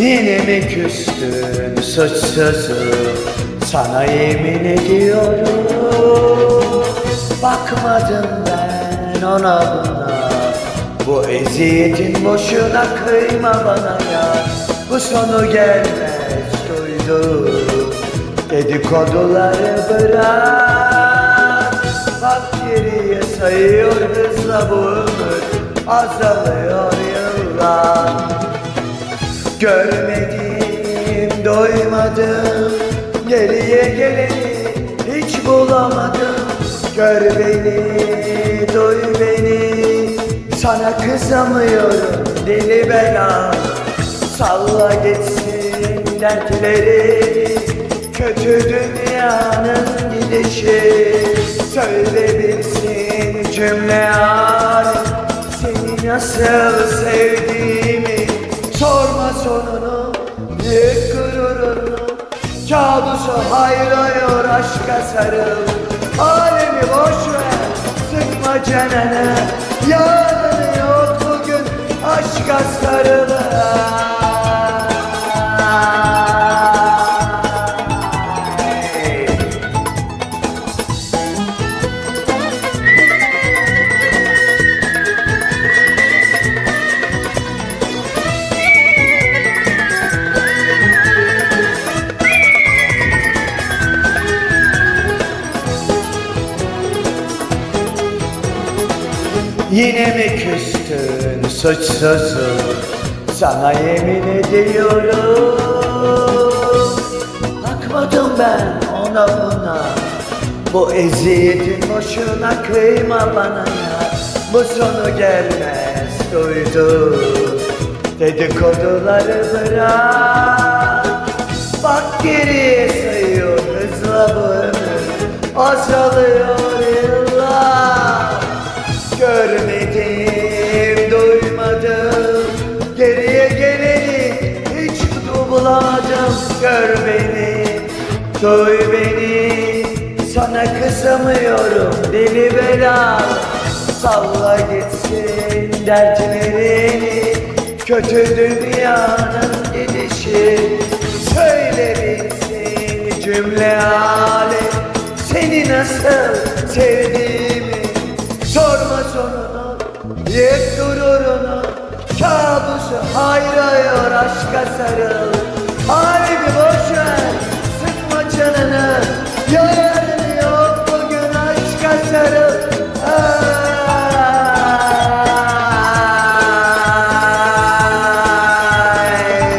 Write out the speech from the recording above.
Yine mi küstün suçsuzum Sana yemin ediyorum. Bakmadım ben ona buna Bu eziyetin boşuna kıyma bana ya. Bu sonu gelmez duydum. Dedikoduları bırak. Bak geriye sayıyor hızla bu ömür Azalıyor yıllar Görmedim, doymadım. Geriye geleni hiç bulamadım. Gör beni, duy beni. Sana kızamıyorum deli bela. Salla gitsin dertleri. Kötü dünyanın gidişi. Söyle bilsin cümle alem Seni nasıl sevdiğimi Sorma sonunu, yık gururunu Kabusu hayrıyor aşka sarıl. Alemi boş ver, sıkma canını Yarını yok bugün aşka sarıl Yine mi küstün suçsuzum Sana yemin ediyorum. Bakmadım ben ona buna. Bu eziyetin boşuna kıyma bana ya. Bu sonu gelmez duydum Dedikoduları bırak. Bak geriye sayıyor hızla bu ömür Azalıyor Geriye geleni hiç bulamadım Gör beni, duy beni Sana kızamıyorum deli bela. Salla gitsin dertlerini Kötü dünyanın gidişi. Söyle bilsin cümle alem Seni nasıl sevdiğimi. Sorma sonunu, yek gururunu Kabusu hayrıyor aşka sarıl. Halimi boş ver, sıkma canını Yarın